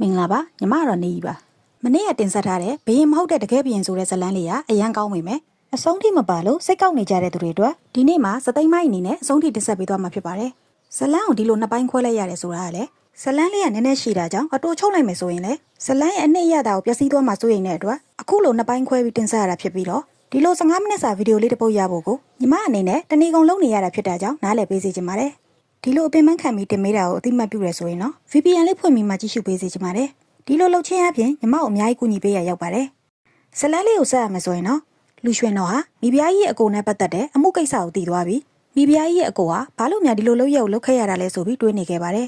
မင်္ဂလာပါညီမကတော့နေကြီးပါမနေ့ကတင်ဆက်ထားတဲ့ဘရင်မဟုတ်တဲ့တကယ်ဘရင်ဆိုတဲ့ဇတ်လန်းလေးကအရန်ကောင်းမိမယ်အဆုံးထိမပါလို့စိတ်ကောက်နေကြတဲ့သူတွေအတွက်ဒီနေ့မှာစသိမ်းမိုင်းအနေနဲ့အဆုံးထိတင်ဆက်ပေးသွားမှာဖြစ်ပါတယ်ဇတ်လန်းကိုဒီလိုနှစ်ပိုင်းခွဲလိုက်ရတယ်ဆိုတာကလည်းဇတ်လန်းလေးကနည်းနည်းရှိတာကြောင့်အတူချုပ်လိုက်မယ်ဆိုရင်လေဇတ်လန်းရဲ့အနှစ်ရတာကိုပျက်စီးသွားမှစိုးရိမ်တဲ့အတွက်အခုလိုနှစ်ပိုင်းခွဲပြီးတင်ဆက်ရတာဖြစ်ပြီးတော့ဒီလို15မိနစ်စာဗီဒီယိုလေးတစ်ပုတ်ရဖို့ကိုညီမအနေနဲ့တဏီကုံလုံးနေရတာဖြစ်တာကြောင့်နားလည်ပေးစီချင်ပါတယ် ဒီလိုအပင်ပန်းခံပြီးတင်မေးတာကိုအသိမှတ်ပြုရဆိုရင်နော် VPN လေးဖွင့်ပြီးမှကြည့်ရှုပေးစီချင်ပါတယ်ဒီလိုလုပ်ချင်းအပြင်ညီမကိုအများကြီးကူညီပေးရရောက်ပါတယ်ဇလန်းလေးကိုဆက်ရမယ်ဆိုရင်နော်လူရွှင်တော်ဟာမိဖုရားကြီးရဲ့အကိုနဲ့ပတ်သက်တဲ့အမှုကိစ္စကိုတည်သွားပြီးမိဖုရားကြီးရဲ့အကိုဟာဘာလို့များဒီလိုလုပ်ရကိုလုပ်ခဲ့ရတာလဲဆိုပြီးတွေးနေခဲ့ပါတယ်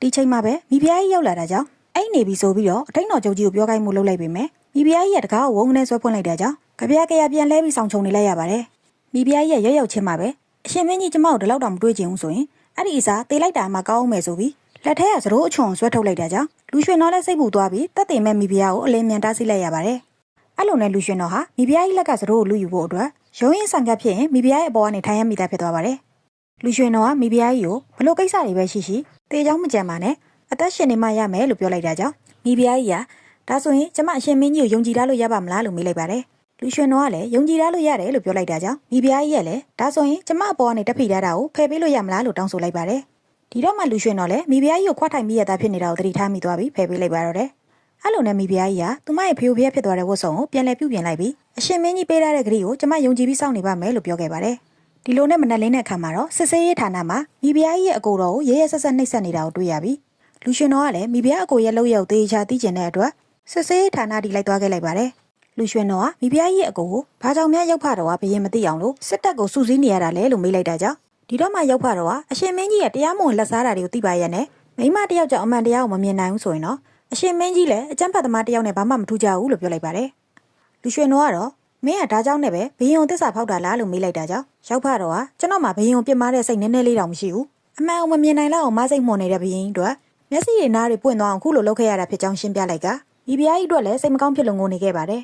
ဒီချိန်မှာပဲမိဖုရားကြီးရောက်လာတာကြောင့်အဲ့နေပြီဆိုပြီးတော့အထိန်တော်ချုပ်ကြီးကိုပြောခိုင်းမှုလုပ်လိုက်ပေမဲ့မိဖုရားကြီးရဲ့တကားကိုဝုန်းကနေဆွဲဖွင့်လိုက်တဲ့ကြောင့်ကြပြကြရပြန်လဲပြီးဆောင်ချုံနေလိုက်ရပါတယ်မိဖုရားကြီးရဲ့ရောက်ရောက်ချင်းမှာပဲအရှင်မင်းကြီးကျမကိုဒီလောက်တော့မတွေးချင်ဘူးဆိုရင် အဲ့ဒီအစားတေးလိုက်တာမှကောင်းအောင်မယ်ဆိုပြီးလက်ထဲကသရိုးအချွန်ဆွဲထုတ်လိုက်တာကြောင့်လူရွှင်တော်လည်းစိတ်ပူသွားပြီးတက်တင်မဲ့မိဖုရားကိုအလင်းမြန်တားဆီးလိုက်ရပါတယ်။အဲ့လိုနဲ့လူရွှင်တော်ဟာမိဖုရားကြီးလက်ကသရိုးကိုလူယူဖို့အတွက်ရုံးရင်ဆန်ကပ်ဖြစ်ရင်မိဖုရားရဲ့အပေါ်ကနေထိုင်ရမိတာဖြစ်သွားပါတယ်။လူရွှင်တော်ကမိဖုရားကြီးကိုဘလို့ကိစ္စတွေပဲရှိရှိတေးချောင်းမကြံပါနဲ့အသက်ရှင်နေမှရမယ်လို့ပြောလိုက်တာကြောင့်မိဖုရားကြီးကဒါဆိုရင်ကျမအရှင်မင်းကြီးကိုယုံကြည်ထားလို့ရပါမလားလို့မေးလိုက်ပါတယ်။ လူရွှင်တော်ကလည်းယုံကြည်ထားလို့ရတယ်လို့ပြောလိုက်တာကြောင့်မိဖုရားကြီးကလည်းဒါဆိုရင်ကျမအပေါ်ကနေတက်ဖိထားတာကိုဖယ်ပေးလို့ရမလားလို့တောင်းဆိုလိုက်ပါတယ်။ဒီတော့မှလူရွှင်တော့လေမိဖုရားကြီးကိုခွားထိုင်မိရတာဖြစ်နေတာကိုသတိထားမိသွားပြီးဖယ်ပေးလိုက်ပါတော့တယ်။အဲ့လိုနဲ့မိဖုရားကြီးကသူမရဲ့ဖေယိုဖျက်ဖြစ်သွားတဲ့ဝတ်စုံကိုပြန်လဲပြုပြင်လိုက်ပြီးအရှင်မင်းကြီးပေးထားတဲ့ဂရီကိုကျမယုံကြည်ပြီးစောင့်နေပါမယ်လို့ပြောခဲ့ပါတယ်။ဒီလိုနဲ့မနက်လင်းတဲ့အခါမှာတော့စစ်စေးရေးဌာနမှာမိဖုရားကြီးရဲ့အကိုတော်ကိုရဲရဲဆက်ဆက်နှိပ်စက်နေတာကိုတွေ့ရပြီးလူရွှင်တော်ကလည်းမိဖုရားအကိုရဲ့လှုပ်ရုပ်သေးချာသိကျင်တဲ့အတွက်စစ်စေးရေးဌာနတီလိုက်သွားခဲ့လိုက်ပါတယ်။ လူရွှင်တော်ကမိဖုရားကြီးရဲ့အကိုကိုဘာကြောင့်များရောက်ဖတော်ကဘရင်မသိအောင်လို့စစ်တပ်ကိုစူးစီးနေရတာလဲလို့မေးလိုက်တာကြောင့်ဒီတော့မှရောက်ဖတော့ကအရှင်မင်းကြီးရဲ့တရားမဝင်လက်စားတာတွေကိုသိပါရဲ့နဲ့မိမတယောက်ကြောင့်အမှန်တရားကိုမမြင်နိုင်ဘူးဆိုရင်တော့အရှင်မင်းကြီးလည်းအကျံဖတ်သမားတယောက်နဲ့ဘာမှမထူးကြဘူးလို့ပြောလိုက်ပါတယ်လူရွှေနောကတော့မင်းကဒါကြောင့်နဲ့ပဲဘယင်ကိုတစ္ဆာဖောက်တာလားလို့မေးလိုက်တာကြောင့်ရောက်ဖတော့ကကျွန်တော်မှဘယင်ကိုပြစ်မားတဲ့စိတ်နည်းနည်းလေးတောင်မရှိဘူးအမှန်ကိုမမြင်နိုင်လောက်အောင်မစိတ်မှုန်နေတဲ့ဘယင်ကြီးတို့မျက်စိရည်နားတွေပွင့်သွားအောင်ခုလိုလုပ်ခဲ့ရတာဖြစ်ကြောင်းရှင်းပြလိုက်ကမိဖုရားကြီးတို့လည်းစိတ်မကောင်းဖြစ်လို့ငိုနေခဲ့ပါတယ်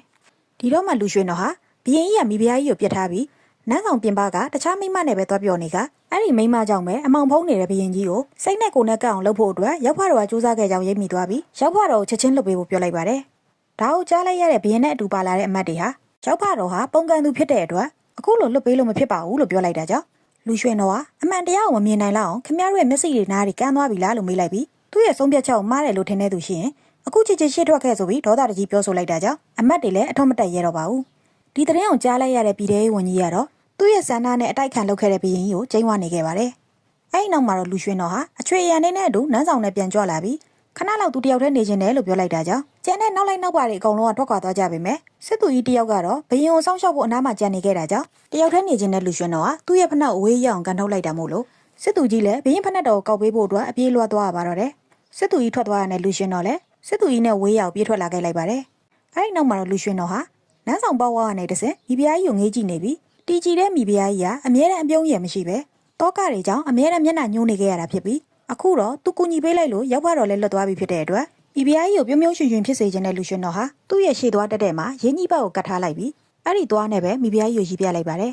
ဒီတော့မှလူရွှေနောဟာဘယင်ကြီးကမိဖုရားကြီးကိုပြစ်ထားပြီးနန်းဆောင်ပြင်ပကတခြားမိန်းမနဲ့ပဲသွားပြောနေကအဲ့ဒီမိန်းမကြောင့်ပဲအမောင်ဖုံးနေတဲ့ဘရင်ကြီးကိုစိတ်နဲ့ကိုယ်နဲ့ကပ်အောင်လုပ်ဖို့အတွက်ရောက်ဖတော်ကစူးစမ်းခဲ့ကြောင်းရိပ်မိသွားပြီးရောက်ဖတော်ကိုချက်ချင်းလွတ်ပေးဖို့ပြောလိုက်ပါတယ်။ဒါကိုကြားလိုက်ရတဲ့ဘရင်နဲ့အတူပါလာတဲ့အမတ်တွေဟာရောက်ဖတော်ဟာပုံကန်သူဖြစ်တဲ့အတွက်အခုလိုလွတ်ပေးလို့မဖြစ်ပါဘူးလို့ပြောလိုက်တာကြောင့်လူရွှင်တော်ကအမှန်တရားကိုမမြင်နိုင်လောက်အောင်ခမရရဲ့မျက်စိတွေနားတွေကန်းသွားပြီလားလို့မေးလိုက်ပြီးသူ့ရဲ့ဆုံးဖြတ်ချက်ကိုမှားတယ်လို့ထင်တဲ့သူရှိရင် အခုချစ်ချစ်ရှေ့ထွက်ခဲ့ဆိုပြီးဒေါသတကြီးပြောဆိုလိုက်တာကြောင့်အမတ်တွေလည်းအထွတ်မတက်ရဲတော့ပါဘူး။ဒီသတင်းကိုကြားလိုက်ရတဲ့ပြည်ထောင်ဝန်ကြီးကတော့သူ့ရဲ့ဆန္ဒနဲ့အတိုက်ခံလုပ်ခဲ့တဲ့ဘရင်ကြီးကိုကျိန်းဝနေခဲ့ပါတယ်။အဲဒီနောက်မှာတော့လူရွှင်တော်ဟာအချွေအရန်လေးနဲ့အတူနန်းဆောင်နဲ့ပြန်ကြွလာပြီးခဏလောက်သူတယောက်တည်းနေခြင်းတယ်လို့ပြောလိုက်တာကြောင့်ကျန်တဲ့နောက်လိုက်နောက်ပါတွေအကုန်လုံးကထွက်ခွာသွားကြပေမဲ့စစ်သူကြီးတယောက်ကတော့ဘရင်ကိုစောင့်ရှောက်ဖို့အနားမှာကြံနေခဲ့တာကြောင့်တယောက်တည်းနေခြင်းတဲ့လူရွှင်တော်ဟာသူ့ရဲ့ဖနှက်အဝေးရောက်အောင်ကန်ထုတ်လိုက်တာမို့လို့စစ်သူကြီးလည်းဘရင်ဖနှက်တော်ကိုကောက်ပေးဖို့အတွက်အပြေးလွှားသွားရပါတော့တယ်။စစ်သူကြီးထွက်သွားရတဲ့လူရွှင်တော်လည်း စစ်သူကြီးနဲ့ဝေးရောက်ပြေးထွက်လာခဲ့လိုက်ပါတယ်။အဲဒီနောက်မှာတော့လူရွှင်တော်ဟာနန်းဆောင်ပေါက်ဝါကနေတဆင်မိဖုရားကြီးကိုငေးကြည့်နေပြီးတီကြည်တဲ့မိဖုရားကြီးကအမြဲတမ်းအပြုံးရယ်မရှိပဲတောကတွေကြောင့်အမြဲတမ်းမျက်နှာညှိုးနေခဲ့ရတာဖြစ်ပြီးအခုတော့သူကူညီပေးလိုက်လို့ရောက်ဖတော့လဲလွတ်သွားပြီဖြစ်တဲ့အတွက်မိဖုရားကြီးကိုပြုံးပြုံးရွှင်ရွှင်ဖြစ်စေခြင်းတဲ့လူရှင်တော်ဟာသူ့ရဲ့ရှေ့သွားတက်တဲ့မှာရင်းကြီးဘက်ကိုကတ်ထားလိုက်ပြီးအဲ့ဒီသွားနဲ့ပဲမိဖုရားကြီးကိုရီးပြလိုက်ပါတယ်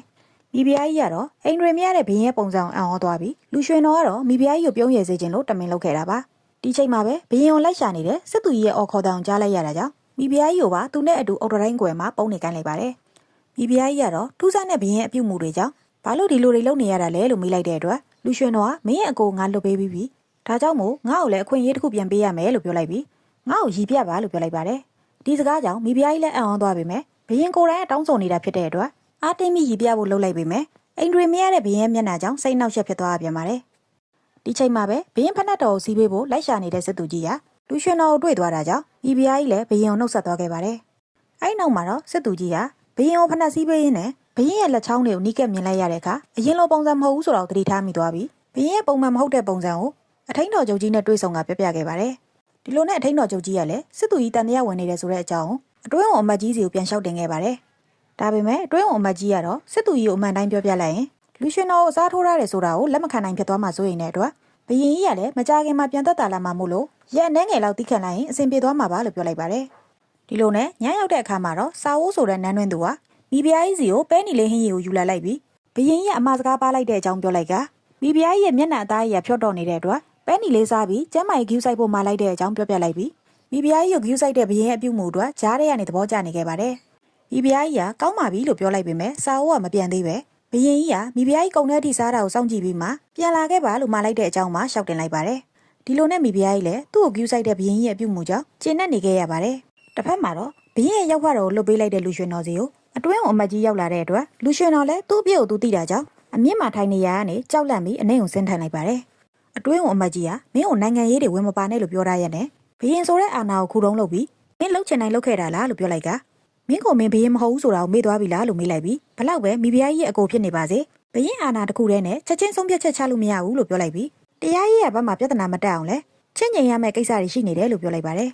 မိဖုရားကြီးကတော့အိမ်တွေမရတဲ့ဘင်းရဲ့ပုံစံအောင်အံ့ဩသွားပြီးလူရှင်တော်ကတော့မိဖုရားကြီးကိုပြုံးရည်စေခြင်းလို့တမင်လုပ်ခဲ့တာပါ ဒီချိန်မှာပဲဘင်းကိုလိုက်ရှာနေတဲ့စစ်သူကြီးရဲ့အော်ခေါ်တောင်ကြားလိုက်ရတာကြောင့်မိဖုရားကြီးကိုပါသူနဲ့အတူအော်တိုတိုင်းကွယ်မှာပုံနေကိုင်းလိုက်ပါတယ်မိဖုရားကြီးကတော့ထူးဆန်းတဲ့ဘရင်ရဲ့အပြုတ်မှုတွေကြောင့်ဘာလို့ဒီလိုတွေလုပ်နေရတာလဲလို့မေးလိုက်တဲ့အတွက်လူရွှင်တော်ကမင်းရဲ့အကိုငါလွတ်ပေးပြီးပြီဒါကြောင့်မို့ငါ့ကိုလည်းအခွင့်အရေးတစ်ခုပြန်ပေးရမယ်လို့ပြောလိုက်ပြီးငါ့ကိုရည်ပြပါလို့ပြောလိုက်ပါတယ်ဒီစကားကြောင့်မိဖုရားကြီးလည်းအံ့ဩသွားပေမဲ့ဘရင်ကိုယ်တိုင်ကတောင်းဆိုနေတာဖြစ်တဲ့အတွက်အားတင်းပြီးရည်ပြဖို့လုပ်လိုက်ပေမဲ့အိမ်တွေမရတဲ့ဘရင်ရဲ့မျက်နှာကြောင့်စိတ်နှောက်ယှက်ဖြစ်သွားပြန်ပါတယ် ဒီချိန်မှာပဲဘရင်ဖက်နှက်တော်ကိုစီးပေးဖို့လိုက်ရှာနေတဲ့စစ်သူကြီးကလူရွှင်တော်ကိုတွေ့သွားတာကြောင့်မိဖုရားကြီးလည်းဘရင်ကိုနှုတ်ဆက်သွားခဲ့ပါတယ်အဲဒီနောက်မှာတော့စစ်သူကြီးကဘရင်ကိုဖနှက်စည်းပေးရင်းနဲ့ဘရင်ရဲ့လက်ချောင်းတွေကိုနီးကပ်မြင်လိုက်ရတဲ့အခါအရင်လိုပုံစံမဟုတ်ဘူးဆိုတော့သတိထားမိသွားပြီးဘရင်ရဲ့ပုံမှန်မဟုတ်တဲ့ပုံစံကိုအထိန်တော်ချုပ်ကြီးနဲ့တွေ့ဆုံကပြပြခဲ့ပါတယ်ဒီလိုနဲ့အထိန်တော်ချုပ်ကြီးကလည်းစစ်သူကြီးတန်တရားဝင်နေတယ်ဆိုတဲ့အကြောင်းအတွင်းဝန်အမတ်ကြီးစီကိုပြန်လျှောက်တင်ခဲ့ပါတယ်ဒါပေမဲ့အတွင်းဝန်အမတ်ကြီးကတော့စစ်သူကြီးကိုအမှန်တိုင်းပြောပြလိုက်ရင် လူရှင်တော်ကိုအစားထိုးရတယ်ဆိုတာကိုလက်မခံနိုင်ဖြစ်သွားမှဆိုရင်လည်းအတွက်ဘရင်ကြီးကလည်းမကြခင်မှာပြန်သက်သာလာမှမို့လို့ရက်အနှဲငယ်လောက်တိခတ်လိုက်ရင်အဆင်ပြေသွားမှာပါလို့ပြောလိုက်ပါတယ်ဒီလိုနဲ့ညရောက်တဲ့အခါမှာတော့စာဝိုးဆိုတဲ့နန်းတွင်းသူကမိဖုရားကြီးစီကိုပဲနီလေးဟင်းရီကိုယူလာလိုက်ပြီးဘရင်ကြီးကအမှားစကားပါလိုက်တဲ့အကြောင်းပြောလိုက်ကမိဖုရားကြီးရဲ့မျက်နှာအသားကြီးကဖြော့တော့နေတဲ့အတွက်ပဲနီလေးစားပြီးကျမ်းမာရေးဂူးဆိုင်ဖို့မှာလိုက်တဲ့အကြောင်းပြောပြလိုက်ပြီးမိဖုရားကြီးကိုဂရုစိုက်တဲ့ဘရင်ရဲ့အပြုမှုအတွက်ကြားထဲကနေသဘောကျနေခဲ့ပါတယ်မိဖုရားကြီးကကောင်းပါပြီလို့ပြောလိုက်ပေမဲ့စာအိုးကမပြန်သေးပဲ ဘရင်ကြီးကမိဖုရားကြီးကုံထဲထိစားတာကိုစောင့်ကြည့်ပြီးမှပြန်လာခဲ့ပါလို့မှာလိုက်တဲ့အကြောင်းမှရှောက်တင်လိုက်ပါတယ်ဒီလိုနဲ့မိဖုရားကြီးလည်းသူ့ကိုဂရုစိုက်တဲ့ဘရင်ကြီးရဲ့အပြုမှုကြောင့်ကျဉ်တ်နေခဲ့ရပါတယ်တစ်ဖက်မှာတော့ဘရင်ရဲ့ရောက်ဖတော်ကိုလွတ်ပေးလိုက်တဲ့လူရွှေတော်စီကိုအတွင်းကိုအမတ်ကြီးရောက်လာတဲ့အတွက်လူရွှေတော်လည်းသူ့အပြစ်ကိုသူသိတာကြောင့်အမြင့်မှာထိုင်နေရကနေကြောက်လန့်ပြီးအနှိမ်ကိုဆင်းထိုင်လိုက်ပါတယ်အတွင်းဝင်အမတ်ကြီးကမင်းကိုနိုင်ငံရေးတွေဝင်မပါနဲ့လို့ပြောထားရက်နဲ့ဘရင်ဆိုတဲ့အာဏာကိုခုတုံးလုပ်ပြီးမင်းလှုပ်ချင်တိုင်းလှုပ်ခဲ့တာလားလို့ပြောလိုက်က မင်းကိုမင်းဘရင်မဟုတ်ဘူးဆိုတာကိုမေ့သွားပြီလားလို့မေးလိုက်ပြီးဘလောက်ပဲမိဖုရားကြီးရဲ့အကိုဖြစ်နေပါစေဘရင်အာဏာတစ်ခုတည်းနဲ့ချက်ချင်းဆုံးဖြတ်ချက်ချလို့မရဘူးလို့ပြောလိုက်ပြီးတရားရေးရဲ့ဘက်မှာပြဿနာမတက်အောင်လဲချင်းငြိမ်ရမယ့်ကိစ္စတွေရှိနေတယ်လို့ပြောလိုက်ပါတယ်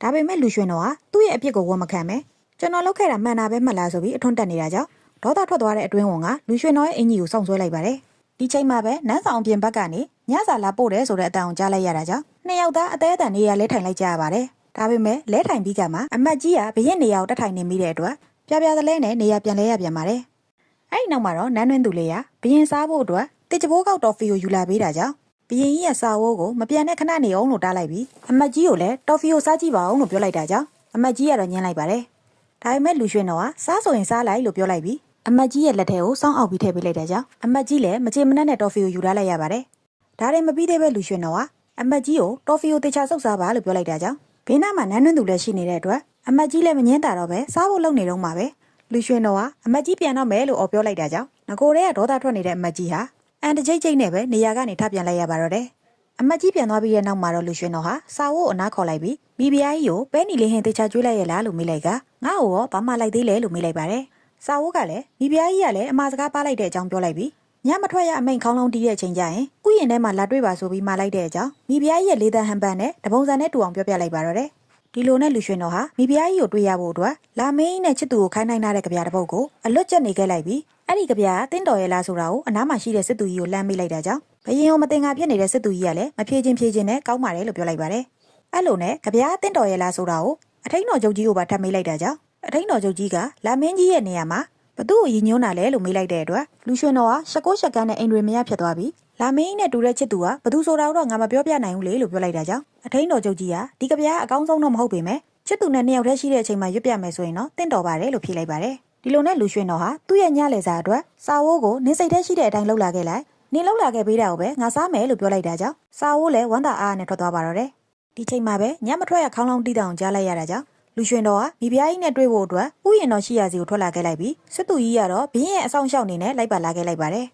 ဒါပေမဲ့လူရွှင်တော်ကသူ့ရဲ့အပြစ်ကိုဝန်မခံပဲကျွန်တော်လုပ်ခဲ့တာမှန်တာပဲမှတ်လားဆိုပြီးအထွန်းတက်နေတာကြောင့်ဒေါသထွက်သွားတဲ့အတွင်းဝန်ကလူရွှင်တော်ရဲ့အင်ကြီးကိုစောင့်ဆွဲလိုက်ပါတယ်ဒီချိန်မှာပဲနန်းဆောင်ပြင်ဘက်ကနေညစာလာပို့တယ်ဆိုတဲ့အတန်ကိုကြားလိုက်ရတာကြောင့်နှစ်ယောက်သားအသေးအတန်နေရလဲထိုင်လိုက်ကြရပါတယ်။ ဒါပေမဲ့လဲထိုင်ပြီးကမှအမတ်ကြီးကဘရင်နေရာကိုတက်ထိုင်နေမိတဲ့အတွက်ပြပြသလဲနဲ့နေရာပြန်လဲရပြန်ပါတယ်။အဲ့ဒီနောက်မှာတော့နန်းတွင်းသူလေးကဘရင်စားဖို့အတွက်တစ်ချဘိုးကောက်တော်ဖီကိုယူလာပေးတာကြောင့်ဘရင်ကြီးရဲ့စာဝိုးကိုမပြန်တဲ့ခဏနေအောင်လို့တားလိုက်ပြီးအမတ်ကြီးကိုလည်းတော်ဖီကိုစားကြည့်ပါအောင်လို့ပြောလိုက်တာကြောင့်အမတ်ကြီးကတော့ညှင်းလိုက်ပါတယ်။ဒါပေမဲ့လူရွှင်တော်ကစားဆိုရင်စားလိုက်လို့ပြောလိုက်ပြီးအမတ်ကြီးရဲ့လက်ထဲကိုစောင်းအောက်ပြီးထည့်ပေးလိုက်တဲ့ကြောင့်အမတ်ကြီးလည်းမကြေမနက်နဲ့တော်ဖီကိုယူထားလိုက်ရပါတယ်။ဒါရင်မပြီးသေးပဲလူရွှင်တော်ကအမတ်ကြီးကိုတော်ဖီကိုတေချာဆုပ်စားပါလို့ပြောလိုက်တာကြောင့် ဘေးနားမှာနန်းတွင်းသူလည်းရှိနေတဲ့အတွက်အမတ်ကြီးလည်းမငင်းတာတော့ပဲစားဖို့လုပ်နေတော့မှာပဲလူရွှင်တော်ကအမတ်ကြီးပြန်တော့မယ်လို့អော်ပြောလိုက်တာကြောင့်ငကိုရဲကဒေါသထွက်နေတဲ့အမတ်ကြီးဟာအန်တကြိတ်ကြိတ်နဲ့ပဲနေရာကနေထပြန်လိုက်ရပါတော့တယ်။အမတ်ကြီးပြန်သွားပြီးတဲ့နောက်မှာတော့လူရွှင်တော်ဟာစာဝတ်အနားခေါ်လိုက်ပြီးမိဖုရားကြီးကိုပဲနီလေးဟင်တေချာကျွေးလိုက်ရလားလို့မေးလိုက်ကငါ့ကိုရောဘာမှလိုက်သေးလဲလို့မေးလိုက်ပါတယ်။စာဝတ်ကလည်းမိဖုရားကြီးကလည်းအမှားစကားပါလိုက်တဲ့အကြောင်းပြောလိုက်ပြီး ညမထွက်ရအမိန်ခေါင်းလုံးတီးတဲ့အချိန်ကျရင်ဥယျာဉ်ထဲမှာလာတွေ့ပါဆိုပြီးမှာလိုက်တဲ့အကြောင်းမိဖုရားကြီးရဲ့လေးတန်းဟန်ပန်နဲ့တပုံစံနဲ့တူအောင်ပြောပြလိုက်ပါတော့တယ်။ဒီလိုနဲ့လူရွှင်တော်ဟာမိဖုရားကြီးကိုတွေ့ရဖို့အတွက်လာမင်းနဲ့ချစ်သူကိုခိုင်းနိုင်တဲ့ကြပြတဲ့ပုတ်ကိုအလွတ်ကျက်နေခဲ့လိုက်ပြီးအဲ့ဒီကြပြကတင်းတော်ရဲ့လားဆိုတာကိုအနားမှာရှိတဲ့စစ်သူကြီးကိုလှမ်းမိလိုက်တာကြောင့်ဘရင်ရောမတင်ငါပြစ်နေတဲ့စစ်သူကြီးကလည်းမဖြေချင်းဖြေချင်းနဲ့ကောင်းပါတယ်လို့ပြောလိုက်ပါတယ်။အဲ့လိုနဲ့ကြပြတင်းတော်ရဲ့လားဆိုတာကိုအထိန်တော်ချုပ်ကြီးကိုပါထပ်မေးလိုက်တာကြောင့်အထိန်တော်ချုပ်ကြီးကလာမင်းကြီးရဲ့နေရာမှာ ဘသူ့ကိုရည်ညွှန်းတာလဲလို့မေးလိုက်တဲ့အတွက်လူရွှင်တော်ကရှက်ကိုရှက်ကန်းနဲ့အိမ်တွေမရဖြစ်သွားပြီးလာမင်းကြီးနဲ့တူတဲ့ချစ်သူကဘသူဆိုတာတော့ငါမပြောပြနိုင်ဘူးလေလို့ပြောလိုက်တာကြောင့်အထိန်တော်ချုပ်ကြီးကဒီကြပြအကောင်းဆုံးတော့မဟုတ်ပေမဲ့ချစ်သူနဲ့နှစ်ယောက်တည်းရှိတဲ့အချိန်မှာရွတ်ပြမယ်ဆိုရင်တော့တင့်တော်ပါတယ်လို့ဖြေလိုက်ပါတယ်ဒီလိုနဲ့လူရွှင်တော်ဟာသူ့ရဲ့ညလေစာအတွက်စာဝိုးကိုနင်းစိတ်ထဲရှိတဲ့အတိုင်းလှုပ်လာခဲ့လိုက်နင်းလှုပ်လာခဲ့ပေးတာကိုပဲငါစားမယ်လို့ပြောလိုက်တာကြောင့်စာဝိုးလည်းဝမ်းသာအားနဲ့ထွက်သွားပါတော့တယ်ဒီချိန်မှာပဲညမထွက်ရခေါင်းလောင်းတီးတောင်ကြားလိုက်ရတာကြောင့် လူရွှင်တော်ကမိဖုရားကြီးနဲ့တွေ့ဖို့အတွက်ဥယျာဉ်တော်ရှိရာစီကိုထွက်လာခဲ့လိုက်ပြီးစစ်သူကြီးကတော့ဘင်းရဲ့အဆောင်ရှောက်နေနဲ့လိုက်ပါလာခဲ့လိုက်ပါတယ်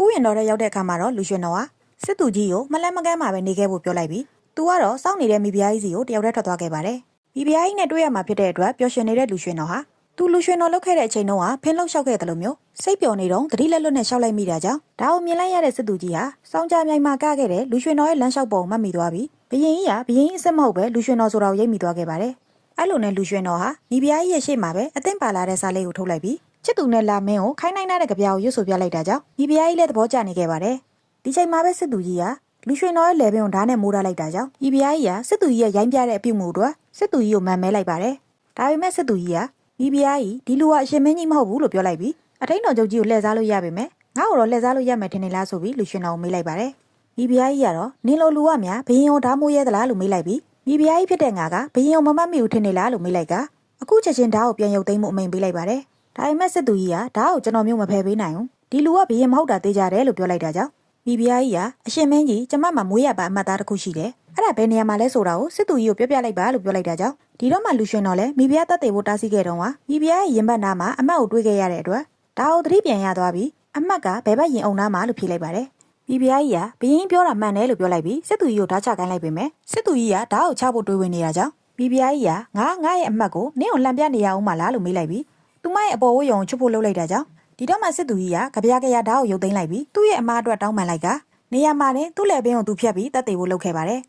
ဥယျာဉ်တော်ထဲရောက်တဲ့အခါမှာတော့လူရွှင်တော်ကစစ်သူကြီးကိုမလန့်မကမ်းမှာပဲနေခဲ့ဖို့ပြောလိုက်ပြီးသူကတော့စောင့်နေတဲ့မိဖုရားကြီးစီကိုတယောက်တည်းထွက်သွားခဲ့ပါတယ်မိဖုရားကြီးနဲ့တွေ့ရမှာဖြစ်တဲ့အတွက်ပျော်ရွှင်နေတဲ့လူရွှင်တော်ဟာသူလူရွှင်တော်လောက်ခဲ့တဲ့အချိန်တုန်းကဖင်းလောက်လျှောက်ခဲ့တယ်လို့မျိုးစိတ်ပျော်နေတော့သတိလက်လွတ်နဲ့ရှောက်လိုက်မိတာကြောင့်ဒါကိုမြင်လိုက်ရတဲ့စစ်သူကြီးဟာစောင်းကြမြိုင်မှာကခဲ့တဲ့လူရွှင်တော်ရဲ့လမ်းလျှောက်ပုံမှတ်မိသွားပြီးဘရင်ကြီးကဘရင်ကြီးအစ်စ်မဟုတ်ပဲလူရွှင်တော်ဆိုတာကိုရိပ်မိသွားခဲ့ပါတယ် အဲ့လိုနဲ့လူရွှင်တော်ဟာမိဖုရားကြီးရဲ့ရှေ့မှာပဲအသင့်ပါလာတဲ့စားလေးကိုထုတ်လိုက်ပြီးချစ်သူနဲ့လာမင်းကိုခိုင်းနိုင်တဲ့ကြပြာကိုရွတ်ဆိုပြလိုက်တာကြောင့်မိဖုရားကြီးလည်းသဘောကျနေခဲ့ပါတယ်ဒီချိန်မှာပဲစစ်သူကြီးကလူရွှင်တော်ရဲ့လေပင်ကိုဓာတ်နဲ့မိုးထားလိုက်တာကြောင့်မိဖုရားကြီးကစစ်သူကြီးရဲ့ရိုင်းပြတဲ့အပြုတ်မှုအတွက်စစ်သူကြီးကိုမန်မဲလိုက်ပါတယ်ဒါပေမဲ့စစ်သူကြီးကမိဖုရားကြီးဒီလူကအရှင်မင်းကြီးမဟုတ်ဘူးလို့ပြောလိုက်ပြီးအထိန်တော်ချုပ်ကြီးကိုလှည့်စားလို့ရပါမယ်ငါ့ကိုတော့လှည့်စားလို့ရမယ်ထင်နေလားဆိုပြီးလူရှင်တော်ကိုမေးလိုက်ပါတယ်မိဖုရားကြီးကတော့နင်းလိုလူကများဘရင်ရောဓာမိုးရဲသလားလို့မေးလိုက်ပြီး မိဖုရားကြီးဖြစ်တဲ့ငါကဘရင်ရောမမတ်မိဘူးထင်နေလားလို့မေးလိုက်ကအခုချက်ချင်းဓာတ်ကိုပြန်ရုပ်သိမ်းမှုအမိန်ပေးလိုက်ပါတယ်ဒါပေမဲ့စစ်သူကြီးကဓာတ်ကိုကျွန်တော်မျိုးမဖယ်ပေးနိုင်ဘူးဒီလူကဘရင်မဟုတ်တာသိကြတယ်လို့ပြောလိုက်တာကြောင့်မိဖုရားကြီးကအရှင်မင်းကြီးကျမမှာမွေးရပါအမှတ်သားတစ်ခုရှိတယ်အဲ့ဒါဘယ်နေရာမှာလဲဆိုတာကိုစစ်သူကြီးကိုပြောပြလိုက်ပါလို့ပြောလိုက်တာကြောင့်ဒီတော့မှလူရှင်တော်လဲမိဖုရားတက်သေးဖို့တားဆီးခဲ့တော့ကမိဖုရားရဲ့ရင်ဘတ်နာမှာအမတ်ကိုတွေးခဲ့ရတဲ့အတွက်ဒါကိုသတိပြန်ရသွားပြီးအမတ်ကဘယ်ဘက်ရင်အောင်နာမှာလို့ဖြေလိုက်ပါတယ် မိဖုရားကြီးကဘရင်ပြောတာမှန်တယ်လို့ပြောလိုက်ပြီးစစ်သူကြီးကိုဓာတ်ချခိုင်းလိုက်ပေမဲ့စစ်သူကြီးကဓာတ်ကိုချဖို့တွေးဝင်နေတာကြောင့်မိဖုရားကြီးကငါငါရဲ့အမတ်ကိုနင့်ကိုလှန်ပြနေရအောင်မလားလို့မေးလိုက်ပြီးသူမရဲ့အပေါ်ဝရုံချွတ်ဖို့လုပ်လိုက်တာကြောင့်ဒီတော့မှစစ်သူကြီးကကြပြားကြရာဓာတ်ကိုရုပ်သိမ်းလိုက်ပြီးသူ့ရဲ့အမားအတွက်တောင်းပန်လိုက်ကနေရာမှာနဲ့သူ့လက်ပင်ကိုသူဖြတ်ပြီးတက်သေးဖို့လုပ်ခဲ့ပါတယ်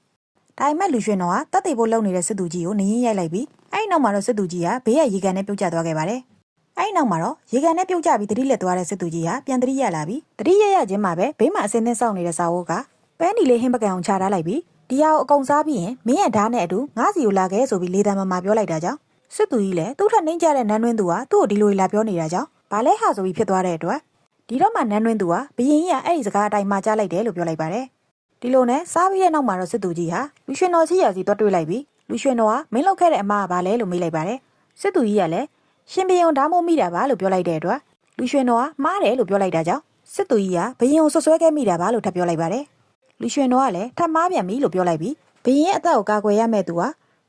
ဒါပေမဲ့လူရွှင်တော်ကတက်သေးဖို့လုပ်နေတဲ့စစ်သူကြီးကိုနင်းရင်ရိုက်လိုက်ပြီးအဲ့ဒီနောက်မှာတော့စစ်သူကြီးကဘေးရဲ့ရေကန်နဲ့ပြုတ်ကျသွားခဲ့ပါတယ် အဲ့ဒီနောက်မှာတော့ရေကန်နဲ့ပြုတ်ကျပြီးတတိလက်သွားတဲ့စစ်သူကြီးကပြန်တတိရလာပြီးတတိရရချင်းမှာပဲဘေးမှာအစင်းနဲ့စောင့်နေတဲ့စာဝတ်ကပန်းဒီလေးဟင်းပကံအောင်ချထားလိုက်ပြီးဒီဟာကိုအကုန်စားပြီးရင်မင်းရဲ့ဓာတ်နဲ့အတူငါးစီကိုလာခဲ့ဆိုပြီးလေးတန်းမမပြောလိုက်တာကြောင့်စစ်သူကြီးလည်းသူ့ထက်နှင်းကြတဲ့နန်းတွင်းသူကသူ့ကိုဒီလိုလာပြောနေတာကြောင့်ဘာလဲဟာဆိုပြီးဖြစ်သွားတဲ့အတွက်ဒီတော့မှနန်းတွင်းသူကဘရင်ကြီးကအဲ့ဒီစကားအတိုင်းမှာကြားလိုက်တယ်လို့ပြောလိုက်ပါတယ်ဒီလိုနဲ့စားပြီးတဲ့နောက်မှာတော့စစ်သူကြီးဟာလူရှင်တော်စီရာစီတွတ်တွေ့လိုက်ပြီးလူရွှေတော်ကမင်းလောက်ခဲ့တဲ့အမကဘာလဲလို့မေးလိုက်ပါတယ်စစ်သူကြီးကလည်း ရှင်ဘယံဓာမိုးမိတာပါလို့ပြောလိုက်တဲ့အတွက်လူရွှေတော်ကမှားတယ်လို့ပြောလိုက်တာကြောင့်စစ်သူကြီးကဘယံကိုဆွဆွဲခဲ့မိတာပါလို့ထပ်ပြောလိုက်ပါတယ်လူရွှေတော်ကလည်းထပ်မှားပြန်ပြီလို့ပြောလိုက်ပြီးဘယံရဲ့အသက်ကိုကာကွယ်ရမယ့်သူက